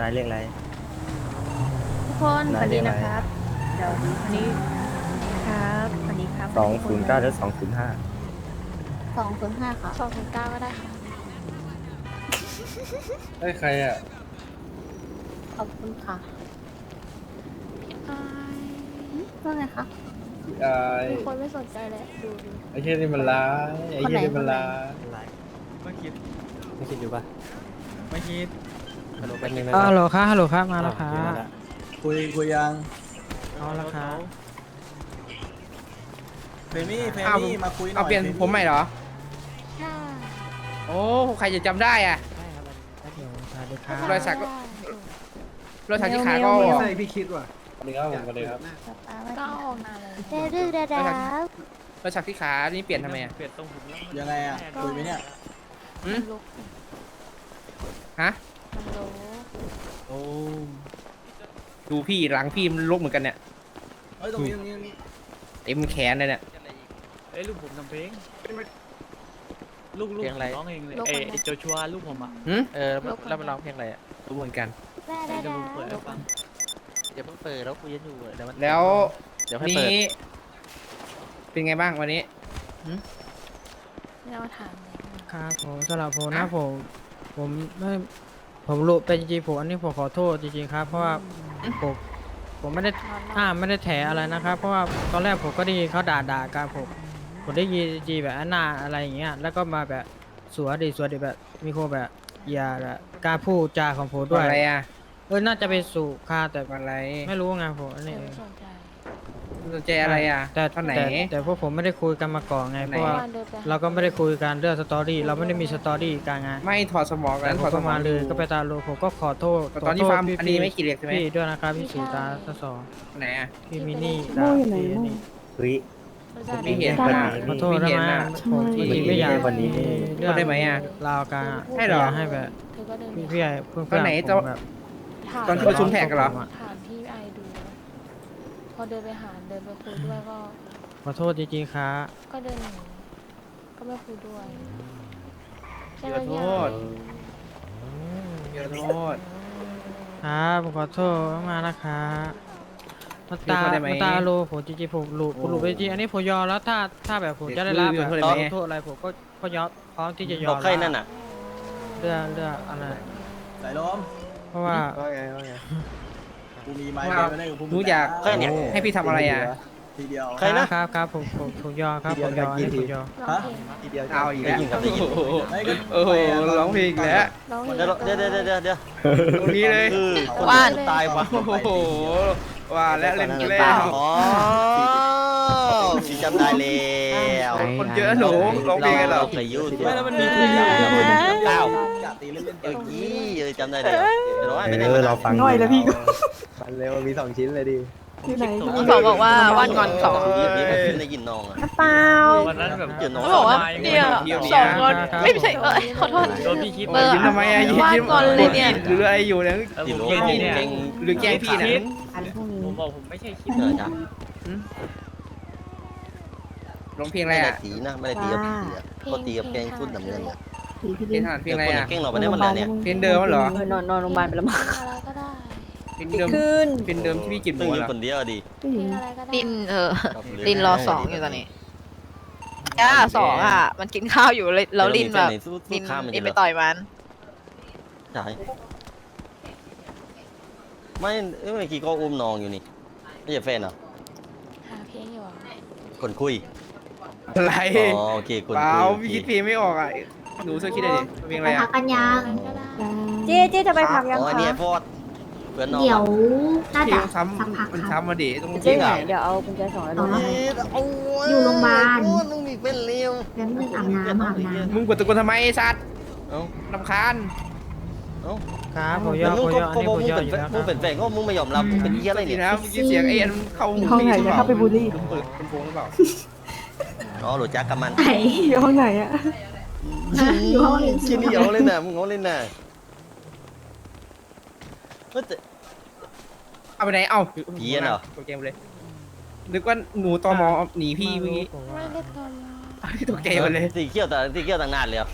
นายเรียกอะไร ทุกคนได้วันนี้ได้นะครับ เดี๋ยววันนี้ครับวันนี้ครับสองศูนย์เก้าหรือสองศูนย์ห้าสองศูนย์ห้าค่ะสองถึงเก้าก็ได้ค่ะได้ใครอะ ขอบคุณค่ะอายว่าไงคะพี่อายมีคนไม่สนใจเลยดูดูไอ้เหี้ยนี่มันร้ายไอ้เหี้ยนี่มันร้ายไม่คิด ไม่คิดดูป่ะไม่คิด ฮัลโหลเป็นยังไงฮัลโหลครับฮัลโหลครับมาแล้วครับ คุยคุยยังเอาละครับ เฟมี่เฟอ้าว มี่มาคุยหน่อยเอาเปลี่ยนผมใหม่เหรอใช่โอ้ใครจะจำได้อะได้ครับเดี๋ยวสวัสดีครับรอยสักได้รถทางที่ขาก็ไม่ใช่พี่คิดว่ะสวัสดีครับผมสวัสดีครับก็เอาออกมาเลยเด้อเด้อเด้อเด้อรถสักที่ขา นี่เปลี่ยนทำไมอะเปลี่ยนทรงผมแล้วยังไงอะคุยไหมเนี่ยหืมมันลุกฮะ มันลุกโอ้ดูพี่หลังพี่มันลกเหมือนกันเนี่ย เฮ้ยตรงนี้ตรงนี้ตรงนี้เต็มแขนเลยเนี่ย เอ้ยลูกผมทำเพลงลูกลูกเพลงอะไร ร้องเองเลยเอ้ยไอ้โจชัวลูกผมอะหืมเออแล้วแล้วมันร้องเพลงอะไรอะรู้เหมือนกัน ได้ได้เดี๋ยวได้ผมเปิดให้ฟังเดี๋ยวเพิ่งเปิดแล้วคุยกันอยู่เดี๋ยวมันแล้ว เดี๋ยวให้เปิด นี้ เป็นไงบ้างวันนี้ไม่เอาถามเลยครับผมสำหรับผมนะผม ผมไม่ ผมรู้เป็นจริงๆผมอันนี้ผมขอโทษจริงๆครับ เพราะว่าผมผมไม่ได้นอนห้ามไม่ได้แถอะไรนะครับ เพราะว่าตอนแรกผมก็ได้ยินเขาด่าด่ากันผมผมได้ยินจีแบบอันหน้าอะไรอย่างเงี้ยแล้วก็มาแบบสวนดิสวนดิแบบมีคนแบบอย่าแบบการพูดจาของผมด้วยอะไรอะเออน่าจะเป็นสุขาแต่อะไรไม่รู้ไงผมอันเดี๋นี้ยวเองไม่สนใจ สนใจอะไรอะแต่ท่อนไหน แต่แต่พวกผมไม่ได้คุยกันมาก่อนไงไหน เพราะว่าวันเดินไปหเราก็ไม่ได้คุยกันเรื่องสตอรี่เราไม่ได้มีสตอรี่กันไงไม่ถอดสมองกัแต่นผถอมดสก็มองมาเลยดูก็ไปตาโลผมก็ขอโทษตอนที่ขโทษฟาร์มพี่อันนี้ไม่กี่เหล็กใช่ไหมพี่ด้วยนะครับพี่สีตาทั้งสองไหนอะพี่มินี่โม่อยู่ไหนพี่โม่ นี่เฮ้ย ไม่เห็นได้ขอโทษนะไม่เห็นมาอะผมจริงๆไม่อยากวันนี้ เรื่องพูดได้ไหมอะราวกันอะให้เหรอยากให้แบบเธอก็เดินพี่ไปพี่ไอ้เพื่อนตอนไหนๆจะผมแบบถามตอนที่ประชุมแท็กกันเหรอ ถามพี่ไอดู พอเดินไปหาเดินไปคุยด้วยก็ ขอโทษจริงๆครับก็เดินหนีก็ไม่คุยด้วยใช่ขไหมอโทพี่ไอษขอโทษ ครับผมขอโทษมากนะครับมาตาขอโทษได้ไหมมาตาโลผมจริงๆผมหลุดผมหลุดไปจริงอันนี้ผมยอมแล้วถ้าถ้าแบบผมจะได้รับขแบอบโทษได้ไหม ขอโทษอะไรผมก็ก็ยอมพร้อมที่จะยอบมอกใครนั่นน่ะ เรื่องเรื่องอะไร สายลมเพราะว่า ว่าไงว่าไง กูมีไม้ว่าไปได้กับพวกหนูอยากใครเนี่ยให้พี่ทำอะไรอะทีเดียว ใครนะ ครับครับผมผมผมยอมครับผมยอมอันนี้ผมยอมร้องเพลงทีเดียวเอาอีกแล้วได้ยินครับได้ยิน โอ้โหไม่ก็โอ้โหร้องเพลงอีกแล้วร้องเพลงเดี๋ยวเดี๋ยวเดี๋ยวเดี๋ยวเดี๋ยวตรงนี้เลยคือคนว่านตายวะโอ้โหว่าแล้วเล่นแล้เปล่าวอ๋อพี่จำได้แล้วคนเยอะหนูร้องเพลงกันเหรอเคยยุ่งไม่แล้วมันมีเก้ากะ ตีเล่นเล่นเออยี่เออจำได้เลยเดี๋ยวว่าไม่ได้เอมาอเราฟังน้อยแล้วพี่ก็ ฟังเร็วมีสองชิ้นเลยดิอยู่ไหนเขาบอกว่าวันก่อนสองพี่พี่ผมได้ยินน้องอะเปล่าวันนั้นแบบเจอน้องเขาบอกว่าเนี่ยสองคนไม่ใช่เอ้ยขอโทษโดนพี่คิดเออยิ้มทำไมอะยิ้มวาดยิ้มก่อนเลยเนี่ยหรืออะไรอยู่เนี่ยเออติผดมโลคิดเก่นี่เนี่ยงหรือแกล้งพี่เนี่ยอันพรุ่งผนี้มบอกผมไม่ใช่คิดเออจ้ะร้องเพลงอะไรไม่ได้อะตีนะไม่ได้ตีกับผีอะก็ตีกับแกงชุดน้ำเงินอะ ผีพี่เพลดิงนทหารเพลงอะไรคนอะ เก่งเราไปได้หมดแล้วเนี่ย เพลงเดิมเหรอเออนอนนอนโรงพยาบาลไปแล้วมั้งอะไรก็ได้เพลงเดิมขึ้นเพลงเดิมที่พี่กินหซึ่มูงอยู่เหรอคนเดียวดิผู้หเพลญิงงอะไรก็ได้ดินเออครับลินรอสองอยู่ตอนนี้จ้าสองอะ มันกินข้าวอยู่เลยแล้วลินแบบลินข้ามมันลิจะนเหรไปอต่อยมัน ใช่ไม่เอ้ยเมื่อกี้ก็อุ้มน้องอยู่นี่ไม่ใช่แฟนเหรอหาเพลงอยู่อะคนคุยอะไรอ๋อโอเคคนเปล่าคุยพี่คิดเพลงไม่ออกอะ หนูช่วยคิดหน่อยดิเพลงอะไรอะกันยังอะไรก็ได้เจ๊เจ๊จะไปพักยังอ๋ออันนี้คะฟอดเพื่อนน้อง เดี๋ยวน่าเพลจะงซ้สักพักำมันครับซ้ำมาดิต้องจริงเหรอ เดี๋ยวเอากุญแจสองแล้วลงมาให้โอ้อยู่โรงพยาบาล โอ้ยมึงมีเป็นเลี้ยวแป๊บนึงอาบน้ำอาบน้ำมึงกดตะโกนทำไมไอ้สัตว์เอ้า ลำคาญเอ้าครับผมยแล้อวมมึผงมก็ยอมอันก็นี้บอกผมมึงยอมเป็นอยู่แล้วคมึรังบเป็นแฟนก็มึงไม่ยอมรับมึงเป็นเหี้ยอะไรดีเนี่ย นะเมื่อกี้เสียงไอ้อันเข้าหูห้องไหนพี่จะเข้าไปบูลลี่เปิดเป็นโฟงหรือเปล่า อ๋อหลุดจักกับมันไหน อยู่ห้องไหนอะ อยู่ห้องอื่นชิ้นเดียวเลยนะมึงเอาเลยนะเฮ้ยแต่เอาไปไหน เอ้าผีอะเหรอ ตกใจหมดเลย นึกว่าหนูตมหนีพี่เมื่อกี้ไม่ได้ตอนตกใจหมดเลย สีเขียวแต่สีเขียวต่างนานเลยเหรอ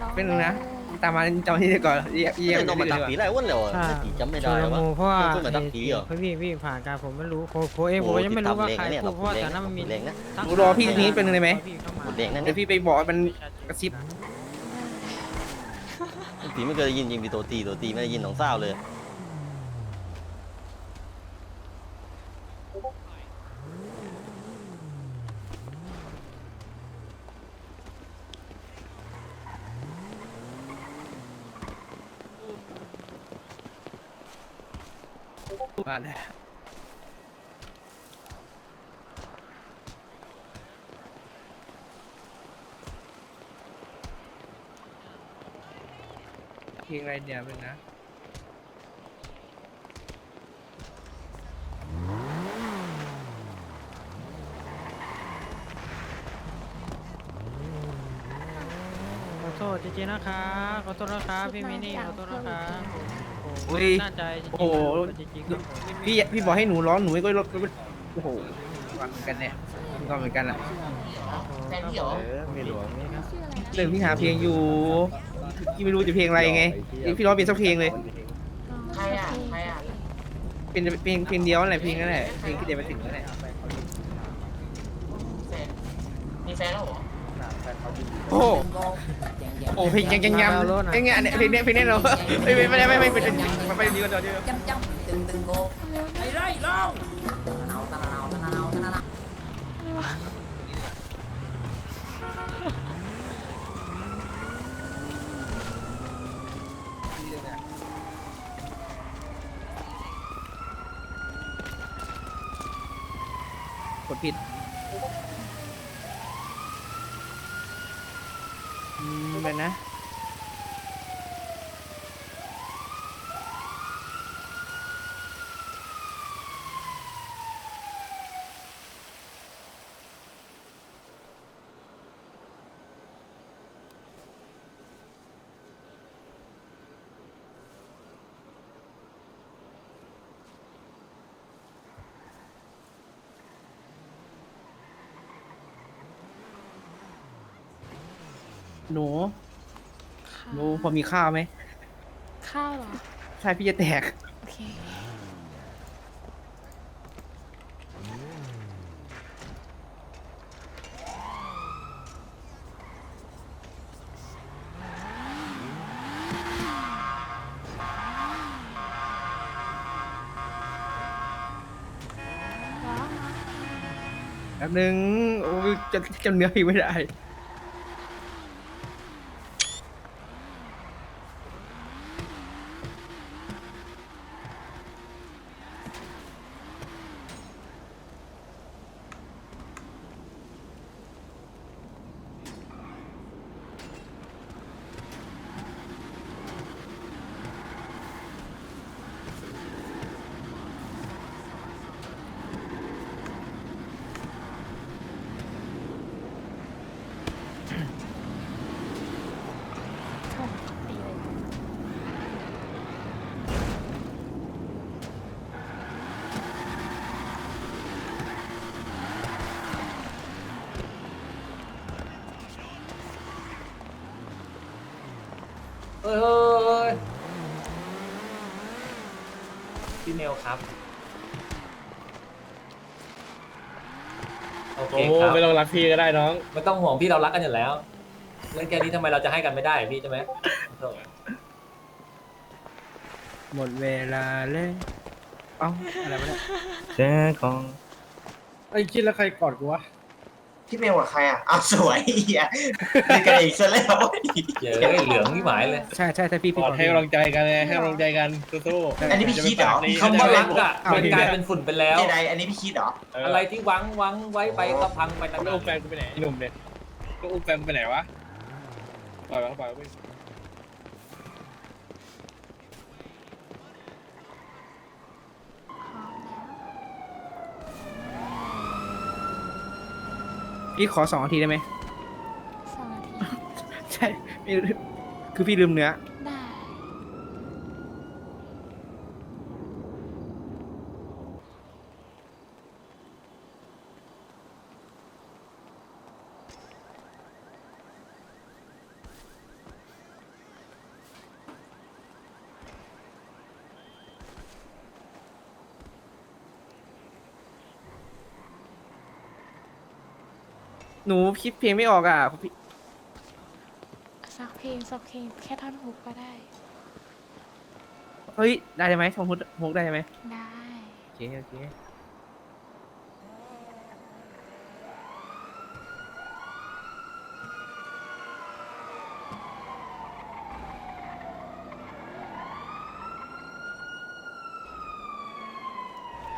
ร้องเป็นไงนะไตามมาจำที่ก่อนเยี่ยมเยี่ยมเล่นนมาตักผีไรอ้วนเลยอะผีจำไม่ได้ชลวะ มูเพราะว่าเพิ่งมาตั้งผีเหรอ พี่พี่ผ่านการผมไม่รู้ผมผมเองผมก็ยังไม่รู้ว่าใครพูดเพราะว่าแต่นั้นมันมีเล็งนะทั้ง รอพี่นี้เป็นหนึ่งได้ไหมเข้ามาเล็งนั่นเดี๋ยวพี่ไปบอกมันกระซิบผีไม่เคยได้ยินจริงผีตัวตีตัวตีไม่ได้ยินหนองเศร้าเลยาเลยเพลงอะไรเนี่ยเป็นนะ ขอโทษจริงๆนะครับขอโทษนะครับพี่มินี่ขอโทษนะครับ อุ้ย น่าใจจริงๆโอ้โห จริงๆครับผมพี่พี่บอกให้หนูร้องหนูก็รถโอ้โหเหมือนกันเนี่ยก็เหมือนกันอะเออไม่หลวงนี่ครับชื่ออะไรนะเรื่องพี่หาเพลงอยู่พี่ไม่รู้จะเพลงอะไรไงพี่ร้องเป็นสักเพลงเลย ใครอะใครอะเป็นเพลงเพลงเดียวนั่นแหละเพลงนั่นแหละเพลงที่เดียวมาถึงนั่นแหละมีแฟนแล้วเหรอโอ้โห โอ้เพลงยังยังยังเพลงเนี้ยเนี่ยเพลงเนี้ยเพลงเนี้ยเราไม่ไม่ไม่ไม่ไม่เป็นมันไปดีกว่าเดียวกดผิด หนูหนูพอมีข้าวไหมข้าวเหรอ ใช่พี่จะแตก โอเคว้าวแป๊บนึงโอ้ยจะจำเนื้อเพลงไม่ได้ พี่เมลครับโอเคโอ้ครับไม่ต้องรักพี่ก็ได้น้อง ไม่ต้องห่วงพี่เรารักกันอยู่แล้วเรื่องแค่นี้ทำไมเราจะให้กันไม่ได้พี่ใช่ไหมโถ่หมดเวลาเลยเอ้าอะไรวะเนี่ยเจ้ของไอ้คิดแล้วใครกอดกูวะ พี่เมลกับใครอะอ้าวสวยเฮียมีกันอีกซะแล้วเยอะเหลืองนี่หมายเลย ใช่ใช่ใช่พี่กพี่อดให้กำลังใจกันไงให้กำลังใจกันสู้ๆอันนี้พี่คิดเหรอคำคำว่าว่ารัรักกอะอะมันกลายเป็นฝุ่นไปแล้วใดอันนี้พี่คิดเหรอ อะไรที่หวังหวังไว้ไปก็พังไปตั้งแล้วนาอุ้มแฟนนกูไปไหนไอ้หนุ่มเนี่ยก็อุ้มแฟนกูไปไหนวะปล่อยเขาปล่อยเขาไป พี่ขอสองนาทีได้ไหมสองนาที ใช่พี่คือพี่ลืมเนื้อ ได้ หนูคิดเพลงไม่ออกอะพี่สักเพลงสักเพลงแค่ท่อนฮุกก็ได้ เฮ้ย ได้ไหมทองพุทฮุกได้ไหมได้ โอเคโอเค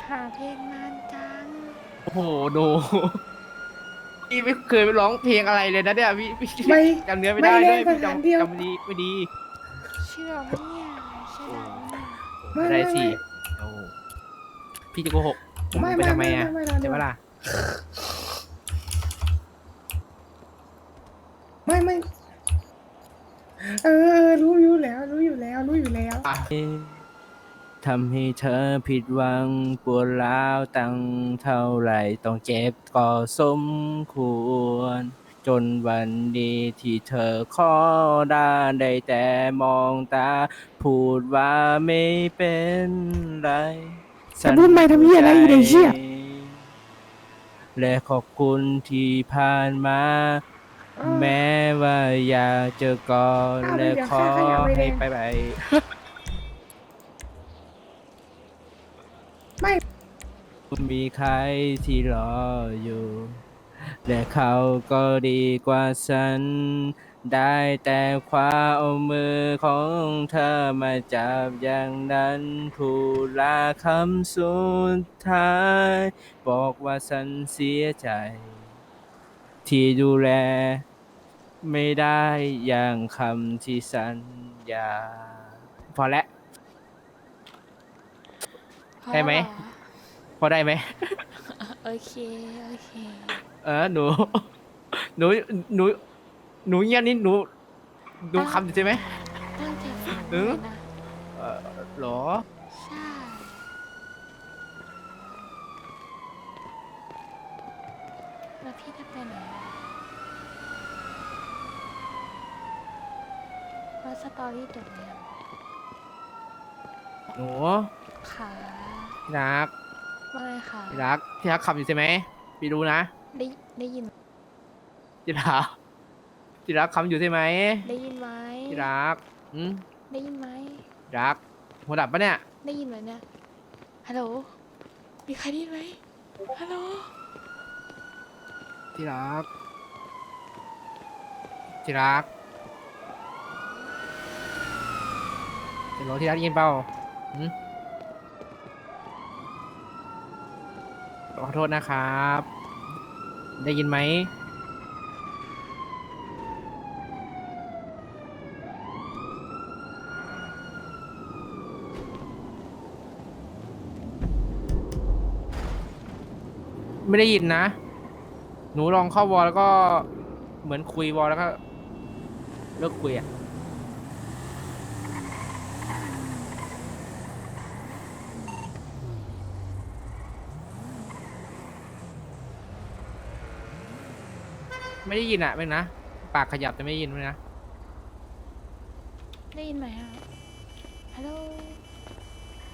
หาเพลงนานจัง โอ้โหหนู พี่ไม่เคยไปร้องเพลงอะไรเลยนะเนี่ยพี่พี่ไม่จำเนื้อไม่ได้ไม่เลได้ยพี่สถานเดียว จำจำดีไม่ดีเชื่อไหมเนี่ยเชื่อไหมเนี่ยไม่ไม่ได้ไม่สิไม่โอ้พี่จะโกหกผมไม่ไปทำไมไม่อะไม่ไม่ไม่ ใช่ปะล่ะไม่ไม่ เออ รู้อยู่แล้ว รู้อยู่แล้ว รู้อยู่แล้ว ทำให้เธอผิดหวังปวดร้าวตั้งเท่าไหรต้องเจ็บก็สมควร จนวันดีที่เธอขอได้ได้แต่มองตา พูดว่าไม่เป็นไรจะพูดไม่ทำเหี้ยอะไรอยู่ในเหี้ยและขอบคุณที่ผ่านมา แม้ว่าอยากเจอก่อนเอาไปและเดี๋ยวขอข้าขยับไปให้เองไปไป มีใครที่รออยู่ และเขาก็ดีกว่าฉัน ได้แต่คว้าเอามือของเธอมาจับอย่างนั้นพูดลาคำสุดท้าย บอกว่าฉันเสียใจ ที่ดูแล ไม่ได้อย่างคำที่สัญญา พอแล้วพอได้ไหมแล้วเรอ พอได้ไหม โอเค โอเค เออหนู หนูหนูหนูเงียบนี่หนูดูคำอยู่ใช่ไหม ตั้งใจฟังเอเลอยนะเออเหรอ ใช่แล้วพี่จะไปไหนอะแล้วสตอรี่จบยังหนูขาพี่รัก ว่าไงคะพี่รักพี่รักคำอยู่ใช่ไหมพี่รู้นะได้ได้ยินพี่รักพี่รักคำอยู่ใช่ไหมได้ยินไหมพี่รักอืมได้ยินไหมพี่รักหัวดับปะเนี่ยได้ยินไหมเนี่ยฮัลโหลมีใครได้ยินไหมฮัลโหลที่รักที่รักเดี๋ยวรอที่รักได้ยินเปล่าหืม ขอโทษนะครับ ได้ยินไหม ไม่ได้ยินนะ หนูลองเข้าวอลแล้วก็เหมือนคุยวอลแล้วก็เลิกคุยอะ ไม่ได้ยินอะเป็นนะ ปากขยับแต่ไม่ได้ยินเลยนะ ได้ยินไหมอะ ฮัลโหล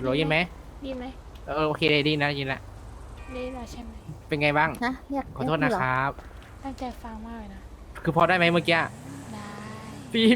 โหลยินไหมได้ยินไหมเออโอเคได้ยินนะได้ยินละ ได้ยินแล้วใช่ไหมเป็นไงบ้าง นะอยากขอโทษนะครับ ตั้งใจฟังมากเลยนะ คือพอได้ไหมเมื่อกี้ได้ พี่